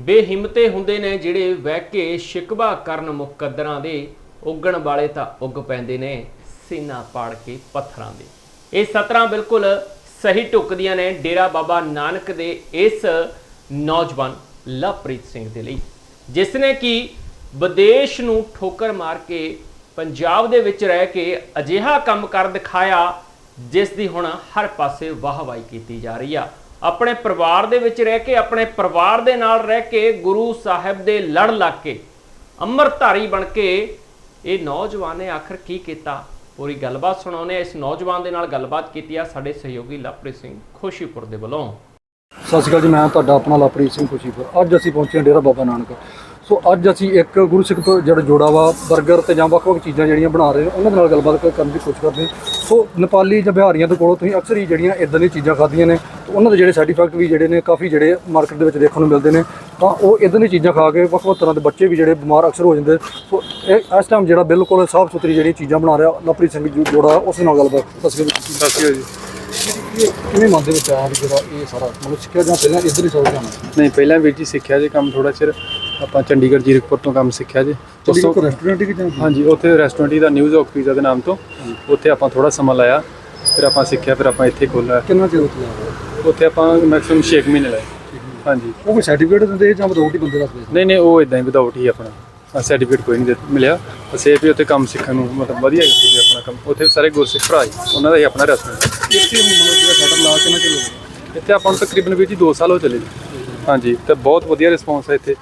ਬੇਹਿੰਮਤੇ ਹੁੰਦੇ ਨੇ ਜਿਹੜੇ ਵਹਿ ਕੇ ਸ਼ਿਕਵਾ ਕਰਨ ਮੁਕੱਦਰਾਂ ਦੇ ਉੱਗਣ ਵਾਲੇ ਤਾਂ ਉੱਗ ਪੈਂਦੇ ਨੇ ਸੀਨਾ ਪਾੜ ਕੇ ਪੱਥਰਾਂ ਦੇ। ਇਹ ਸਤਰਾਂ ਬਿਲਕੁਲ ਸਹੀ ਟੁਕਦੀਆਂ ਨੇ ਡੇਰਾ ਬਾਬਾ ਨਾਨਕ ਦੇ ਇਸ ਨੌਜਵਾਨ ਲਵਪ੍ਰੀਤ ਸਿੰਘ ਦੇ ਲਈ। ਜਿਸ ਨੇ ਕਿ ਵਿਦੇਸ਼ ਨੂੰ ਠੋਕਰ ਮਾਰ ਕੇ ਪੰਜਾਬ ਦੇ ਵਿੱਚ ਰਹਿ ਕੇ ਅਜਿਹਾ ਕੰਮ ਕਰ ਦਿਖਾਇਆ, ਜਿਸ ਦੀ ਹੁਣ ਹਰ ਪਾਸੇ ਵਾਹਵਾਈ ਕੀਤੀ ਜਾ ਰਹੀ ਆ। ਆਪਣੇ ਪਰਿਵਾਰ ਦੇ ਵਿੱਚ ਰਹਿ ਕੇ, ਆਪਣੇ ਪਰਿਵਾਰ ਦੇ ਨਾਲ ਰਹਿ ਕੇ ਗੁਰੂ ਸਾਹਿਬ ਦੇ ਲੜ ਲੱਗ ਕੇ, ਅੰਮ੍ਰਿਤਧਾਰੀ ਬਣ ਕੇ ਇਹ ਨੌਜਵਾਨ ਨੇ ਆਖਰ ਕੀ ਕੀਤਾ? ਪੂਰੀ ਗੱਲਬਾਤ ਸੁਣਾਉਨੇ ਇਸ ਨੌਜਵਾਨ ਦੇ ਨਾਲ ਗੱਲਬਾਤ ਕੀਤੀ ਆ ਸਾਡੇ ਸਹਿਯੋਗੀ ਲਵਪ੍ਰੀਤ ਸਿੰਘ ਖੁਸ਼ੀਪੁਰ ਦੇ ਵੱਲੋਂ। ਸਤਿ ਸ਼੍ਰੀ ਅਕਾਲ ਜੀ, ਮੈਂ ਤੁਹਾਡਾ ਆਪਣਾ ਲਵਪ੍ਰੀਤ ਸਿੰਘ ਖੁਸ਼ੀਪੁਰ। ਅੱਜ ਅਸੀਂ ਪਹੁੰਚੇ ਹਾਂ ਡੇਰਾ ਬਾਬਾ ਨਾਨਕ। ਸੋ ਅੱਜ ਅਸੀਂ ਇੱਕ ਗੁਰੂ ਸਿੱਖ ਤੋਂ ਜਿਹੜਾ ਜੋੜਾ ਵਾ 버ਗਰ ਤੇ ਜਾਂ ਵੱਖ-ਵੱਖ ਚੀਜ਼ਾਂ ਜਿਹੜੀਆਂ ਬਣਾ ਰਹੇ ਉਹਨਾਂ ਦੇ ਨਾਲ ਗੱਲਬਾਤ ਕਰਨ ਦੀ ਕੋਸ਼ਿਸ਼ ਕਰਦੇ ਸੋ ਨੇਪਾਲੀ ਜਾਂ ਬਿਹਾਰੀਆਂ ਦੇ ਕੋਲੋਂ ਤੁਸੀਂ ਅਕਸਰ ਹੀ ਜਿਹੜੀਆਂ ਇਦਾਂ ਦੀਆਂ ਚੀਜ਼ਾਂ ਖਾਧੀਆਂ ਨੇ ਤੇ ਉਹਨਾਂ ਦੇ ਜਿਹੜੇ ਸਾਈਡ ਇਫੈਕਟ ਵੀ ਜਿਹੜੇ ਨੇ ਕਾਫੀ ਜਿਹੜੇ ਮਾਰਕੀਟ ਦੇ ਵਿੱਚ ਦੇਖਣ ਨੂੰ ਮਿਲਦੇ ਨੇ। ਤਾਂ ਉਹ ਇਦਾਂ ਦੀਆਂ ਚੀਜ਼ਾਂ ਖਾ ਕੇ ਵੱਖ-ਵੱਖ ਤਰ੍ਹਾਂ ਦੇ ਬੱਚੇ ਵੀ ਜਿਹੜੇ ਬਿਮਾਰ ਅਕਸਰ ਹੋ ਜਾਂਦੇ। ਸੋ ਇਹ ਇਸ ਟਾਈਮ ਜਿਹੜਾ ਬਿਲਕੁਲ ਸਾਫ਼ ਸੁਥਰੀ ਜਿਹੜੀ ਚੀਜ਼ਾਂ ਬਣਾ ਰਿਹਾ ਲਵਪ੍ਰੀਤ ਸਿੰਘ ਜੋੜਾ ਉਸ ਨਾਲ ਗੱਲਬਾਤ ਸ਼੍ਰੀ ਅਕਾਲ ਜੀ। ਇਹ ਕਿਵੇਂ ਮਨ ਦੇ ਵਿੱਚ ਆਇਆ ਵੀ ਜਿਹੜਾ ਇਹ ਸਾਰਾ ਮਤਲਬ ਸਿੱਖਿਆ ਜਾਂ ਪਹਿਲਾਂ ਇੱਧਰ ਹੀ ਸੋਚ ਜਾਣਾ ਨਹੀਂ ਪਹਿਲਾਂ ਵੀਰ ਜੀ ਸਿੱਖਿਆ ਜੀ ਕੰਮ ਥੋੜਾ ਚਿਰ ਆਪਾਂ ਚੰਡੀਗੜ੍ਹ ਜੀਰਕਪੁਰ ਤੋਂ ਕੰਮ ਸਿੱਖਿਆ ਜੀ। ਉਸ ਤੋਂ ਕੋ ਰੈਸਟੋਰੈਂਟ ਹੀ ਜਾਂ ਹਾਂਜੀ ਉੱਥੇ ਰੈਸਟੋਰੈਂਟ ਦਾ ਨਿਊਜ਼ ਔਕ ਪੀਜ਼ਾ ਦੇ ਨਾਮ ਤੋਂ। ਉੱਥੇ ਆਪਾਂ ਥੋੜਾ ਸਮਾਂ ਲਾਇਆ ਫਿਰ ਆਪਾਂ ਸਿੱਖਿਆ ਫਿਰ ਆਪਾਂ ਇੱਥੇ ਖੋਲ੍ਹਿਆ। ਕਿੰਨਾ ਚਿਰ ਉੱਥੇ ਲੱਗਾ ਉੱਥੇ ਆਪਾਂ ਮੈਕਸਿਮਮ 6 ਮਹੀਨੇ ਲਾਏ। ਹਾਂਜੀ। ਉਹ ਕੋਈ ਸਰਟੀਫਿਕੇਟ ਦਿੰਦੇ ਜਾਂ ਵਿਦਆਊਟ ਹੀ ਬੰਦੇ ਰੱਖਦੇ ਨਹੀਂ ਨਹੀਂ ਉਹ ਇਦਾਂ ਹੀ ਵਿਦਆਊਟ ਹੀ ਆਪਣਾ। ਸਰਟੀਫਿਕੇਟ ਕੋਈ ਨਹੀਂ ਮਿਲਿਆ। ਬਸ ਇਹ ਵੀ ਉੱਥੇ ਕੰਮ ਸਿੱਖਣ ਨੂੰ ਮਤਲਬ ਵਧੀਆ ਸੀ ਆਪਣਾ ਕੰਮ। ਉੱਥੇ ਸਾਰੇ ਗੁਰਸਿੱਖ ਭਰਾ ਹੀ ਉਹਨਾਂ ਦਾ ਹੀ ਆਪਣਾ ਰੈਸਟੋਰੈਂਟ ਇੱਥੇ ਮਤਲਬ ਜਿਹੜਾ ਸੈਟਅਪ ਲਾ ਚਿਰ ਹੋ ਗਿਆ? ਇੱਥੇ ਆਪਾਂ ਨੂੰ ਤਕਰੀਬਨ ਵੀਰ ਜੀ 2 ਸਾਲ ਹੋ ਚੱਲੇ ਜੀ। ਹਾਂਜੀ ਤੇ ਬਹੁਤ ਵਧੀਆ ਰਿਸਪੌਂਸ ਹੈ ਇੱਥੇ।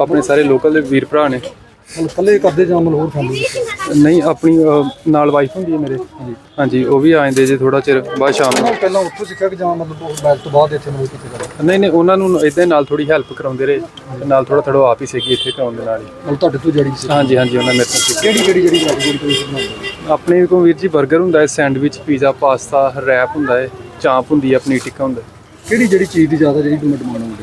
ਆਪਣੇ ਸਾਰੇ ਲੋਕਲ ਦੇ ਵੀਰ ਭਰਾ ਨੇ। ਮਤਲਬ ਇਕੱਲੇ ਕਰਦੇ ਜਾਂ ਮਤਲਬ ਹੋਰ ਫੈਮਿਲੀ ਨਹੀਂ ਆਪਣੀ ਅਹ, ਨਾਲ ਵਾਈਫ ਹੁੰਦੀ ਹੈ ਮੇਰੇ। ਹਾਂਜੀ। ਉਹ ਵੀ ਆ ਜਾਂਦੇ ਜੇ ਥੋੜਾ ਚਿਰ ਬਾਅਦ ਸ਼ਾਮ ਨੂੰ। ਪਹਿਲਾਂ ਉੱਥੋਂ ਸਿੱਖਿਆ ਕਿ ਜਾਂ ਮਤਲਬ ਉਹ ਬੈਕ ਤੋਂ ਬਾਅਦ ਇੱਥੇ ਮਤਲਬ ਕਿੱਥੇ ਕਰਾਂ ਨਹੀਂ ਨਹੀਂ ਉਹਨਾਂ ਨੂੰ ਇਦਾਂ ਨਾਲ ਥੋੜੀ ਹੈਲਪ ਕਰਾਉਂਦੇ ਰਹੇ। ਤੇ ਨਾਲ ਥੋੜਾ ਥੋੜਾ ਆਪ ਹੀ ਸਿੱਖੀ ਇੱਥੇ ਕਰਾਉਣ ਦੇ ਨਾਲ ਹੀ। ਮਤਲਬ ਤੁਹਾਡੇ ਤੋਂ ਜੜੀ ਸੀ ਹਾਂਜੀ ਹਾਂਜੀ ਉਹਨਾਂ ਮੇਰੇ ਤੋਂ ਸਿੱਖੀ। ਕਿਹੜੀ ਕਿਹੜੀ ਜਿਹੜੀ ਕੈਟਾਗਰੀ ਤੁਸੀਂ ਬਣਾਉਂਦੇ ਆਪਣੇ ਕੋਲ ਵੀਰ ਜੀ 버ਗਰ ਹੁੰਦਾ ਹੈ ਸੈਂਡਵਿਚ ਪੀਜ਼ਾ ਪਾਸਤਾ ਰੈਪ ਹੁੰਦਾ ਹੈ ਚਾਂਪ ਹੁੰਦੀ ਹੈ ਆਪਣੀ ਟਿੱਕਾ ਹੁੰਦਾ ਹੈ। ਕਿਹੜੀ ਜਿਹੜੀ ਚੀਜ਼ ਦੀ ਜ਼ਿਆਦਾ ਜਿਹੜੀ ਡਿਮਾਂਡ ਹੁੰਦੀ ਹੈ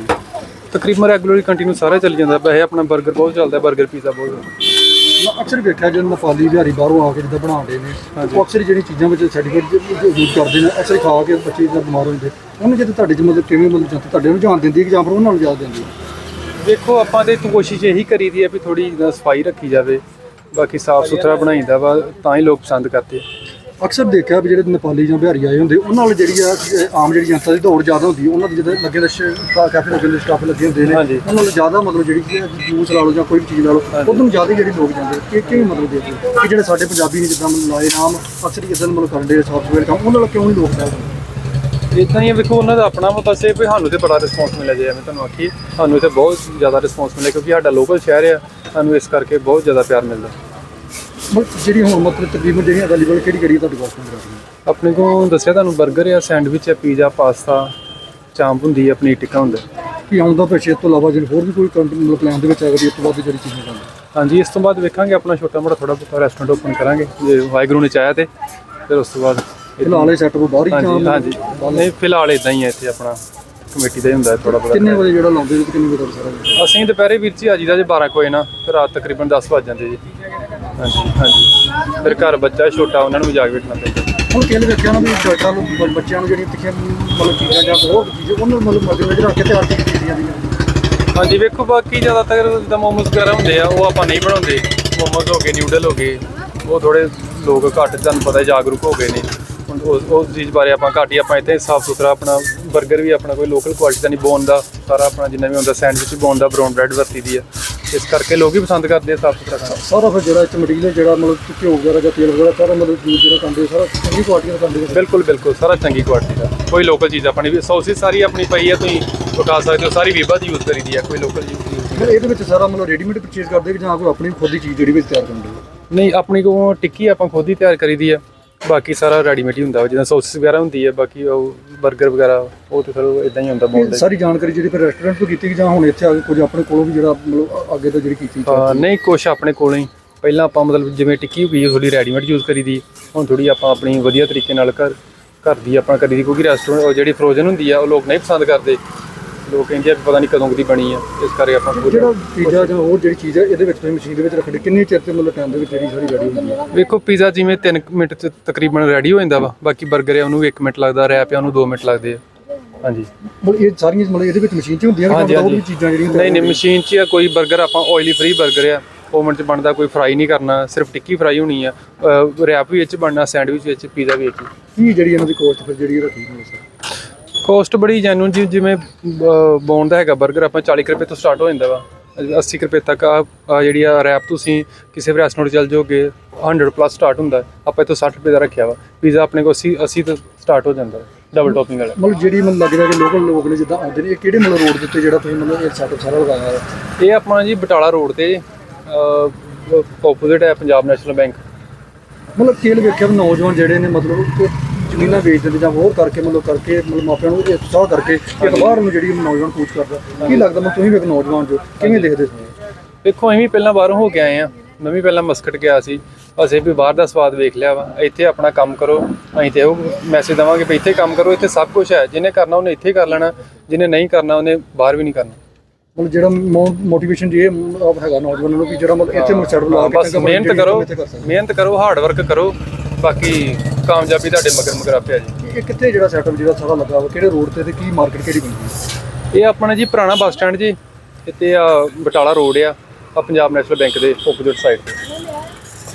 ਤਕਰੀਬਨ ਰੈਗੂਲਰਲੀ ਕੰਟੀਨਿਊ ਸਾਰਾ ਚੱਲ ਜਾਂਦਾ ਵੈਸੇ ਆਪਣਾ 버ਗਰ ਬਹੁਤ ਚੱਲਦਾ 버ਗਰ ਪੀਜ਼ਾ ਬਹੁਤ ਮੈਂ ਅਕਸਰ ਵੇਖਿਆ ਜਦੋਂ ਨੇਪਾਲੀ ਬਿਹਾਰੀ ਬਾਹਰੋਂ ਆ ਕੇ ਜਿੱਦਾਂ ਬਣਾਉਂਦੇ ਨੇ ਉਹ ਅਕਸਰ ਜਿਹੜੀ ਚੀਜ਼ਾਂ ਵਿੱਚ ਸਰਟੀਫਿਕੇਟ ਯੂਜ਼ ਕਰਦੇ ਨੇ ਅਕਸਰ ਖਾ ਕੇ ਬੱਚੇ ਜਿੱਦਾਂ ਬਿਮਾਰ ਹੋ ਜਾਂਦੇ ਉਹਨੂੰ ਜਦੋਂ ਤੁਹਾਡੇ ਚ ਮਤਲਬ ਕਿਵੇਂ ਮਤਲਬ ਜਾਂ ਤੁਹਾਡੇ ਨੂੰ ਜਾਣ ਦਿੰਦੀ ਕਿ ਜਾਂ ਫਿਰ ਉਹਨਾਂ ਨੂੰ ਜਾਣ ਦਿੰਦੀ? ਦੇਖੋ ਆਪਾਂ ਤੇ ਕੋਸ਼ਿਸ਼ ਇਹੀ ਕਰੀਦੀ ਹੈ ਵੀ ਥੋੜੀ ਸਫ਼ਾਈ ਰੱਖੀ ਜਾਵੇ। ਬਾਕੀ ਸਾਫ਼ ਸੁਥਰਾ ਬਣਾਈਦਾ ਵਾ ਤਾਂ ਹੀ ਲੋਕ ਪਸੰਦ ਕਰਦੇ ਆ। ਅਕਸਰ ਦੇਖਿਆ ਵੀ ਜਿਹੜੇ ਨੇਪਾਲੀ ਜਾਂ ਬਿਹਾਰੀ ਆਏ ਹੁੰਦੇ ਉਹਨਾਂ ਨਾਲ ਜਿਹੜੀ ਆ ਆਮ ਜਿਹੜੀ ਜਨਤਾ ਦੀ ਦੌੜ ਜ਼ਿਆਦਾ ਹੁੰਦੀ ਉਹਨਾਂ ਦੇ ਜਿਹੜੇ ਲੱਗੇ ਦੇ ਕਾਫੀ ਲੱਗੇ ਦੇ ਸਟਾਫ ਲੱਗੇ ਹੁੰਦੇ ਨੇ। ਉਹਨਾਂ ਨਾਲ ਜ਼ਿਆਦਾ ਮਤਲਬ ਜਿਹੜੀ ਜੂਸ ਲਾ ਲਓ ਜਾਂ ਕੋਈ ਵੀ ਚੀਜ਼ ਲਾ ਲਓ ਉਦੋਂ ਜ਼ਿਆਦਾ ਜਿਹੜੀ ਲੋਕ ਜਾਂਦੇ ਕਿ ਕੀ ਮਤਲਬ ਦੇ ਕਿ ਜਿਹੜੇ ਸਾਡੇ ਪੰਜਾਬੀ ਨੇ ਜਿੱਦਾਂ ਮਤਲਬ ਲਾਏ ਨਾਮ ਅਕਸਰ ਹੀ ਇਦਾਂ ਮਤਲਬ ਕਰਦੇ ਸੌਫਟਵੇਅਰ ਕੰਮ ਉਹਨਾਂ ਨਾਲ ਕਿਉਂ ਨਹੀਂ ਲੋਕ ਜਾਂਦੇ? ਇਦਾਂ ਹੀ ਵੇਖੋ ਉਹਨਾਂ ਦਾ ਆਪਣਾ ਬਸ ਇਹ ਵੀ ਸਾਨੂੰ ਤੇ ਬੜਾ ਰਿਸਪੌਂਸ ਮਿਲਿਆ ਜੇ ਐਵੇਂ ਤੁਹਾਨੂੰ ਆਖੀ ਸਾਨੂੰ ਇੱਥੇ ਬਹੁਤ ਜ਼ਿਆਦਾ ਰਿਸਪੌਂਸ ਮਿਲਿਆ ਕਿਉਂਕਿ ਸਾਡਾ ਲੋਕਲ ਸ਼ਹਿਰ ਆ ਸਾਨੂੰ ਇਸ ਕਰਕੇ ਬਹੁਤ ਜ਼ਿਆਦਾ ਪਿਆਰ ਮਿਲਦਾ। ਮਤਲਬ ਜਿਹੜੀ ਹੁਣ ਮਤਲਬ ਤਕਰੀਬਨ ਜਿਹੜੀਆਂ ਅਵੇਲੇਬਲ ਕਿਹੜੀ ਕਿਹੜੀ ਤੁਹਾਡੇ ਕੋਲ ਹੈ ਆਪਣੇ ਕੋਲ ਦੱਸਿਆ ਤੁਹਾਨੂੰ 버ਗਰ ਆ ਸੈਂਡਵਿਚ ਆ ਪੀਜ਼ਾ ਪਾਸਤਾ ਚਾਂਪ ਹੁੰਦੀ ਆ ਆਪਣੀ ਟਿੱਕਾ ਹੁੰਦਾ। ਕੀ ਆਉਂਦਾ ਪਿੱਛੇ ਇਸ ਤੋਂ ਇਲਾਵਾ ਜਿਹੜੇ ਹੋਰ ਵੀ ਕੋਈ ਮਤਲਬ ਪਲਾਨ ਦੇ ਵਿੱਚ ਅਗਰ ਇਸ ਤੋਂ ਬਾਅਦ ਜਿਹੜੀ ਚੀਜ਼ਾਂ ਜਾਂਦੀ ਹਾਂਜੀ ਇਸ ਤੋਂ ਬਾਅਦ ਵੇਖਾਂਗੇ ਆਪਣਾ ਛੋਟਾ ਮੋਟਾ ਥੋੜਾ ਬਹੁਤਾ ਰੈਸਟੋਰੈਂਟ ਓਪਨ ਕਰਾਂਗੇ ਜੇ ਵਾਹਿਗੁਰੂ ਨੇ ਚਾਹਿਆ ਤੇ। ਫਿਰ ਉਸ ਤੋਂ ਬਾਅਦ ਫਿਲਹਾਲ ਇਹ ਸੈਟਅਪ ਬਾਹਰ ਹੀ ਜਾਂ ਹਾਂਜੀ। ਨਹੀਂ ਫਿਲਹਾਲ ਇਦਾਂ ਹੀ ਆ ਇੱਥੇ ਆਪਣਾ ਕਮੇਟੀ ਦਾ ਹੀ ਹੁੰਦਾ ਥੋੜਾ ਬਹੁਤਾ। ਕਿੰਨੇ ਵਜੇ ਜਿਹੜਾ ਲਾਉਂਦੇ ਤੇ ਕਿੰਨੇ ਵਜੇ ਸਾਰਾ ਅਸੀਂ ਦੁਪਹਿਰੇ ਵੀਰ ਜੀ ਆਜੀ ਦਾ ਜੇ 12 ਕੋਈ ਨਾ ਫਿਰ ਰਾਤ ਤਕਰੀਬਨ 10 ਵੱਜ ਜਾਂਦੇ ਜੀ। ਹਾਂਜੀ ਹਾਂਜੀ। ਫਿਰ ਘਰ ਬੱਚਾ ਛੋਟਾ ਉਹਨਾਂ ਨੂੰ ਵੀ ਜਾਗ ਵੇਖਣਾ ਪੈਂਦਾ। ਹੁਣ ਕਿਹਨੇ ਵੇਖਿਆ ਨਾ ਵੀ ਛੋਟਾ ਨੂੰ ਬ- ਬੱਚਿਆਂ ਨੂੰ ਜਿਹੜੀਆਂ ਤਿੱਖੀਆਂ ਮਤਲਬ ਚੀਜ਼ਾਂ ਜਾਂ ਹੋਰ ਚੀਜ਼ਾਂ ਉਹਨਾਂ ਨੂੰ ਮਤਲਬ ਮਗਰ ਵਿੱਚ ਰੱਖ ਕੇ ਤਿਆਰ ਕੀਤੀ ਜਾਂਦੀਆਂ ਹਾਂਜੀ ਵੇਖੋ ਬਾਕੀ ਜ਼ਿਆਦਾਤਰ ਜਿੱਦਾਂ ਮੋਮੋਸ ਵਗੈਰਾ ਹੁੰਦੇ ਆ ਉਹ ਆਪਾਂ ਨਹੀਂ ਬਣਾਉਂਦੇ। ਮੋਮੋਸ ਹੋ ਗਏ ਨਿਊਡਲ ਹੋ ਗਏ। ਉਹ ਥੋੜੇ ਲੋਕ ਘੱਟ ਤੁਹਾਨੂੰ ਪਤਾ ਜਾਗਰੂਕ ਹੋ ਗਏ ਨੇ। ਹੁਣ ਉਸ ਉਸ ਚੀਜ਼ ਬਾਰੇ ਆਪਾਂ ਘੱਟ ਹੀ ਆਪਾਂ ਇੱਥੇ ਸਾਫ਼ ਸੁਥਰਾ ਆਪਣਾ 버ਗਰ ਵੀ ਆਪਣਾ ਕੋਈ ਲੋਕਲ ਕੁਆਲਿਟੀ ਦਾ ਨਹੀਂ ਬੋਨ ਦਾ ਸਾਰਾ ਆਪਣਾ ਜਿੰਨਾ ਵੀ ਹੁੰਦਾ ਸੈਂਡਵਿਚ ਬੋਨ ਦਾ ਬਰਾਊਨ ਬ੍ਰੈਡ ਵਰਤੀ ਦੀ ਆ। ਇਸ ਕਰਕੇ ਲੋਕ ਹੀ ਪਸੰਦ ਕਰਦੇ ਆ ਸਾਫ਼ ਸੁਥਰਾ ਖਾਣਾ। ਸਾਰਾ ਫਿਰ ਜਿਹੜਾ ਇੱਥੇ ਮਟੀਰੀਅਲ ਜਿਹੜਾ ਮਤਲਬ ਘਿਓ ਵਗੈਰਾ ਜਾਂ ਤੇਲ ਵਗੈਰਾ ਸਾਰਾ ਮਤਲਬ ਯੂਜ਼ ਜਿਹੜਾ ਕਰਦੇ ਸਾਰਾ ਚੰਗੀ ਕੁਆਲਿਟੀ ਦਾ ਕਰਦੇ ਬਿਲਕੁਲ ਬਿਲਕੁਲ ਸਾਰਾ ਚੰਗੀ ਕੁਆਲਿਟੀ ਦਾ। ਕੋਈ ਲੋਕਲ ਚੀਜ਼ ਆਪਣੀ ਵੀ ਸੌਸਿਸ ਸਾਰੀ ਆਪਣੀ ਪਈ ਆ ਤੁਸੀਂ ਵਿਖਾ ਸਕਦੇ ਹੋ ਸਾਰੀ ਵੀਬਾ ਦੀ ਯੂਜ਼ ਕਰੀਦੀ ਆ ਕੋਈ ਲੋਕਲ ਯੂਜ਼ ਫਿਰ ਇਹਦੇ ਵਿੱਚ ਸਾਰਾ ਮਤਲਬ ਰੈਡੀਮੇਡ ਪਰਚੇਸ ਕਰਦੇ ਕਿ ਜਾਂ ਕੋਈ ਆਪਣੀ ਖੁਦ ਦੀ ਚੀਜ਼ ਜਿਹੜੀ ਵਿੱਚ ਤਿਆਰ ਕਰਦੇ ਹੋ ਨਹੀਂ ਆਪਣੀ ਕੋਲ ਟਿੱਕੀ ਆਪਾਂ ਖੁਦ ਹੀ ਤਿਆਰ ਕਰੀਦੀ ਆ। ਬਾਕੀ ਸਾਰਾ ਰੈਡੀਮੇਡ ਹੀ ਹੁੰਦਾ ਵਾ, ਜਿੱਦਾਂ ਸੌਸਿਸ ਵਗੈਰਾ ਹੁੰਦੀ ਹੈ ਬਾਕੀ ਉਹ 버ਗਰ ਵਗੈਰਾ ਉਹ ਤੇ ਫਿਰ ਇਦਾਂ ਹੀ ਹੁੰਦਾ ਇਹ ਬੋਲਦੇ ਸਾਰੀ ਜਾਣਕਾਰੀ ਜਿਹੜੀ ਫਿਰ ਰੈਸਟੋਰੈਂਟ ਤੋਂ ਕੀਤੀ ਕਿ ਜਾਂ ਹੁਣ ਇੱਥੇ ਆ ਕੇ ਕੁਝ ਆਪਣੇ ਕੋਲੋਂ ਵੀ ਜਿਹੜਾ ਮਤਲਬ ਅੱਗੇ ਤੋਂ ਜਿਹੜੀ ਕੀਤੀ ਹਾਂ ਨਹੀਂ ਕੁਛ ਆਪਣੇ ਕੋਲੋਂ ਹੀ। ਪਹਿਲਾਂ ਆਪਾਂ ਮਤਲਬ ਜਿਵੇਂ ਟਿੱਕੀ ਹੋ ਗਈ ਥੋੜੀ ਰੈਡੀਮੇਡ ਯੂਜ਼ ਕਰੀਦੀ ਹੁਣ ਥੋੜੀ ਆਪਾਂ ਆਪਣੀ ਵਧੀਆ ਤਰੀਕੇ ਨਾਲ ਘਰ ਘਰ ਦੀ ਆਪਾਂ ਕਰੀਦੀ ਕਿਉਂਕਿ ਰੈਸਟੋਰੈਂਟ ਜਿਹੜੀ ਫਰੋਜ਼ਨ ਹੁੰਦੀ ਆ ਉਹ ਲੋਕ ਨਹੀਂ ਪਸੰਦ ਕਰਦੇ। ਲੋਕ ਇੰਡੀਆ ਪਤਾ ਨਹੀਂ ਕਦੋਂ ਦੀ ਬਣੀ ਆ ਇਸ ਕਰਕੇ ਆਪਾਂ ਪੂਰੀ ਜਿਹੜਾ ਪੀਜ਼ਾ ਜਾਂ ਹੋਰ ਜਿਹੜੀ ਚੀਜ਼ ਹੈ ਇਹਦੇ ਵਿੱਚ ਤੁਸੀਂ ਮਸ਼ੀਨ ਦੇ ਵਿੱਚ ਰੱਖਦੇ ਕਿੰਨੇ ਚਿਰ ਤੇ ਮਤਲਬ ਟਾਈਮ ਦੇ ਵਿੱਚ ਜਿਹੜੀ ਸਾਰੀ ਰੈਡੀ ਹੁੰਦੀ ਹੈ ਵੇਖੋ ਪੀਜ਼ਾ ਜਿਵੇਂ 3 ਮਿੰਟ ਚ ਤਕਰੀਬਨ ਰੈਡੀ ਹੋ ਜਾਂਦਾ ਵਾ ਬਾਕੀ 버ਗਰ ਆ 1 ਮਿੰਟ ਲੱਗਦਾ ਰੈਪ ਆ 2 ਮਿੰਟ ਲੱਗਦੇ ਆ। ਹਾਂਜੀ। ਮਤਲਬ ਇਹ ਸਾਰੀਆਂ ਮਤਲਬ ਇਹਦੇ ਵਿੱਚ ਮਸ਼ੀਨ 'ਚ ਹੁੰਦੀਆਂ ਨੇ ਹੋਰ ਵੀ ਚੀਜ਼ਾਂ ਜਿਹੜੀਆਂ ਨਹੀਂ ਨਹੀਂ ਮਸ਼ੀਨ 'ਚ ਆ ਕੋਈ 버ਗਰ ਆਪਾਂ ਆਇਲੀ ਫ੍ਰੀ 버ਗਰ ਆ ਓਵਨ 'ਚ ਬਣਦਾ ਕੋਈ ਫਰਾਈ ਨਹੀਂ ਕਰਨਾ ਸਿਰਫ ਟਿੱਕੀ ਫਰਾਈ ਹੋਣੀ ਆ ਰੈਪ ਵੀ ਵਿੱਚ ਬਣਨਾ ਸੈਂਡਵਿਚ ਵਿੱਚ ਪੀਜ਼ਾ ਵਿੱਚ। ਕੀ ਜਿਹੜੀ ਇਹਨਾਂ ਦੀ ਕੋਸਟ ਫਿਰ ਜਿਹੜੀ ਰੱਖੀ ਹੋਈ ਸਰ ਕੋਸਟ ਬੜੀ ਜੈਨੂਨ ਜੀ ਜਿਵੇਂ ਬੋਨ ਦਾ ਹੈਗਾ 버ਗਰ ਆਪਾਂ 40 ਕੁ ਰੁਪਏ ਤੋਂ ਸਟਾਰਟ ਹੋ ਜਾਂਦਾ ਵਾ। 80 ਕੁ ਰੁਪਏ ਤੱਕ ਆ ਜਿਹੜੀ ਆ ਰੈਪ ਤੁਸੀਂ ਕਿਸੇ ਵੀ ਰੈਸਟੋਰੈਂਟ ਚੱਲ ਜਾਓਗੇ 100 ਪਲੱਸ ਸਟਾਰਟ ਹੁੰਦਾ। ਆਪਾਂ ਇੱਥੋਂ 60 ਰੁਪਏ ਦਾ ਰੱਖਿਆ ਵਾ। ਪੀਜ਼ਾ ਆਪਣੇ ਕੋਲ 80 80 ਤੋਂ ਸਟਾਰਟ ਹੋ ਜਾਂਦਾ ਡਬਲ ਟੌਪਿੰਗ ਵਾਲਾ। ਮਤਲਬ ਜਿਹੜੀ ਮੈਨੂੰ ਲੱਗਦਾ ਕਿ ਲੋਕਲ ਲੋਕ ਨੇ ਜਿੱਦਾਂ ਆਉਂਦੇ ਨੇ ਇਹ ਕਿਹੜੇ ਮਤਲਬ ਰੋਡ ਦੇ ਉੱਤੇ ਜਿਹੜਾ ਤੁਸੀਂ ਮਤਲਬ ਇਹ ਸੈਟਅਪ ਸਾਰਾ ਲਗਾਇਆ ਹੈ ਇਹ ਆਪਣਾ ਜੀ ਬਟਾਲਾ ਰੋਡ ਤੇ ਆਪੋਜ਼ਿਟ ਹੈ ਪੰਜਾਬ ਨੈਸ਼ਨਲ ਬੈਂਕ ਮਤਲਬ ਕੇਲ ਵੇਖਿਆ ਨੌਜਵਾਨ ਜਿਹੜੇ ਨੇ ਮਤਲਬ ਜ਼ਮੀਨਾਂ ਵੇਚ ਦਿੰਦੇ ਜਾਂ ਹੋਰ ਕਰਕੇ ਮਤਲਬ ਕਰਕੇ ਮਤਲਬ ਮਾਪਿਆਂ ਨੂੰ ਇਹ ਉਤਸ਼ਾਹ ਕਰਕੇ ਇੱਕ ਬਾਹਰ ਨੂੰ ਜਿਹੜੀ ਨੌਜਵਾਨ ਕੂਚ ਕਰਦਾ। ਕੀ ਲੱਗਦਾ ਮੈਂ ਤੁਸੀਂ ਵੀ ਇੱਕ ਨੌਜਵਾਨ ਜੋ ਕਿਵੇਂ ਦੇਖਦੇ ਹੋ? ਦੇਖੋ ਅਸੀਂ ਵੀ ਪਹਿਲਾਂ ਬਾਹਰੋਂ ਹੋ ਕੇ ਆਏ ਆ ਮੈਂ ਵੀ ਪਹਿਲਾਂ ਮਸਕਟ ਗਿਆ ਸੀ। ਅਸੀਂ ਵੀ ਬਾਹਰ ਦਾ ਸਵਾਦ ਵੇਖ ਲਿਆ ਵਾ। ਇੱਥੇ ਆਪਣਾ ਕੰਮ ਕਰੋ। ਅਸੀਂ ਤੇ ਉਹ ਮੈਸੇਜ ਦਵਾਂਗੇ ਵੀ ਇੱਥੇ ਕੰਮ ਕਰੋ ਇੱਥੇ ਸਭ ਕੁਝ ਹੈ। ਜਿਹਨੇ ਕਰਨਾ ਉਹਨੇ ਇੱਥੇ ਕਰ ਲੈਣਾ। ਜਿਹਨੇ ਨਹੀਂ ਕਰਨਾ ਉਹਨੇ ਬਾਹਰ ਵੀ ਨਹੀਂ ਕਰਨਾ। ਮਤਲਬ ਜਿਹੜਾ ਮੋਟੀਵੇਸ਼ਨ ਜੀ ਇਹ ਹੈਗਾ ਨੌਜਵਾਨਾਂ ਨੂੰ ਵੀ ਜਿਹੜਾ ਮਤਲਬ ਇੱਥੇ ਸੈਟਲ ਲਾ ਕੇ ਬਸ ਮਿਹਨਤ ਕਰੋ। ਮਿਹਨਤ ਕਰੋ ਹਾਰਡ ਵਰਕ ਕਰੋ। ਬਾਕੀ ਕਾਮਯਾਬੀ ਤੁਹਾਡੇ ਮਗਰ ਮਗਰ ਆਪੇ ਆ ਜੀ। ਇਹ ਕਿੱਥੇ ਜਿਹੜਾ ਸੈਟਅਪ ਜਿਹੜਾ ਸਾਰਾ ਲੱਗਾ ਵਾ? ਕਿਹੜੇ ਰੋਡ ਤੇ ਤੇ ਕੀ ਮਾਰਕੀਟ ਕਿਹੜੀ ਬਣਦੀ ਹੈ? ਇਹ ਆਪਣਾ ਜੀ ਪੁਰਾਣਾ ਬੱਸ ਸਟੈਂਡ ਜੀ ਇੱਥੇ ਆ ਬਟਾਲਾ ਰੋਡ ਆ ਆ ਪੰਜਾਬ ਨੈਸ਼ਨਲ ਬੈਂਕ ਦੇ ਆਪੋਜ਼ਿਟ ਸਾਈਡ ਤੇ।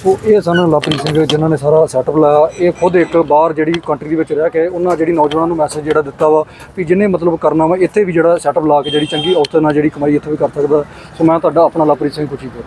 ਸੋ ਇਹ ਸਨ ਲਵਪ੍ਰੀਤ ਸਿੰਘ ਜਿਨ੍ਹਾਂ ਨੇ ਸਾਰਾ ਸੈਟਅਪ ਲਾਇਆ ਇਹ ਖੁਦ ਇੱਕ ਬਾਹਰ ਜਿਹੜੀ ਕੰਟਰੀ ਦੇ ਵਿੱਚ ਰਹਿ ਕੇ ਉਹਨਾਂ ਜਿਹੜੀ ਨੌਜਵਾਨਾਂ ਨੂੰ ਮੈਸੇਜ ਜਿਹੜਾ ਦਿੱਤਾ ਵਾ ਵੀ ਜਿਹਨੇ ਮਤਲਬ ਕਰਨਾ ਵਾ ਇੱਥੇ ਵੀ ਜਿਹੜਾ ਸੈਟਅਪ ਲਾ ਕੇ ਜਿਹੜੀ ਚੰਗੀ ਔਸਤ ਨਾਲ ਜਿਹੜੀ ਕਮਾਈ ਇੱਥੇ ਵੀ ਕਰ ਸਕਦਾ। ਸੋ ਮੈਂ ਤੁਹਾਡਾ ਆਪਣਾ ਲਵਪ੍ਰੀਤ ਸਿੰਘ ਖੁਸ਼ੀਪੁਰ